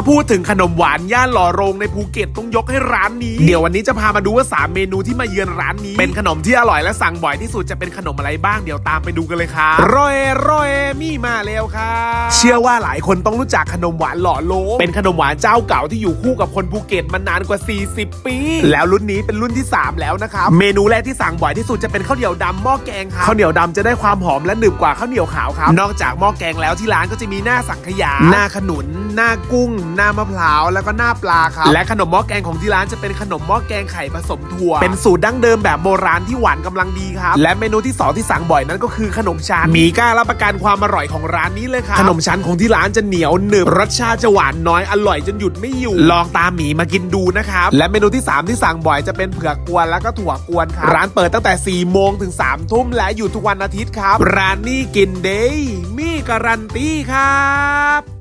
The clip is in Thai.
ถ้าพูดถึงขนมหวานย่านหล่อโรงในภูเก็ตต้องยกให้ร้านนี้ เดี๋ยววันนี้จะพามาดูว่า 3 เมนูที่มาเยือนร้านนี้ เป็นขนมที่อร่อยและสั่งบ่อยที่สุดจะเป็นขนมอะไรบ้างเดี๋ยวตามไปดูกันเลยครับรอยร ล้วครับเชื่อว่าหลายคนต้องรู้จักขนมหวานหล่อโลงเป็นขนมหวานเจ้าเก่าที่อยู่คู่กับคนภูเก็ตมานานกว่า 40 ปี แล้วรุ่นนี้เป็นรุ่นที่ 3 แล้วนะครับเมนูแรกที่สั่งบ่อยที่สุดจะเป็นข้าวเหนียวดำหม้อแกงครับข้าวเหนียวดำจะได้ความหอมและหนึบกว่าข้าวเหนียวขาวครับนอกจากหม้อแกงแล้วที่ร้านก็จะมีหน้าสังขยา หน้าขนุน หน้ากุ้ง หน้ามะพร้าวแล้วก็หน้าปลาครับและขนมหม้อแกงของที่ร้านจะเป็นขนมหม้อแกงไข่ผสมถั่วเป็นสูตรดั้งเดิมแบบโบราณที่หวานกำลังดีครับและเมนูที่สองที่สั่งบ่อยนั้นก็คือขนมชั้นมีกล้ารับประกันความอร่อยของร้านนี้เลยครับขนมชั้นของที่ร้านจะเหนียวหนึบรสชาติจะหวานน้อยอร่อยจนหยุดไม่อยู่ ลองตามหมีมากินดูนะครับและเมนูที่สามที่สั่งบ่อยจะเป็นเผือกกวนแล้วก็ถั่วกวนครับร้านเปิดตั้งแต่4ี่โมงถึง3ามทุ่มและอยู่ทุกวันอาทิตย์ครับ ร้านนี้กินเดย์มีการันตีครับ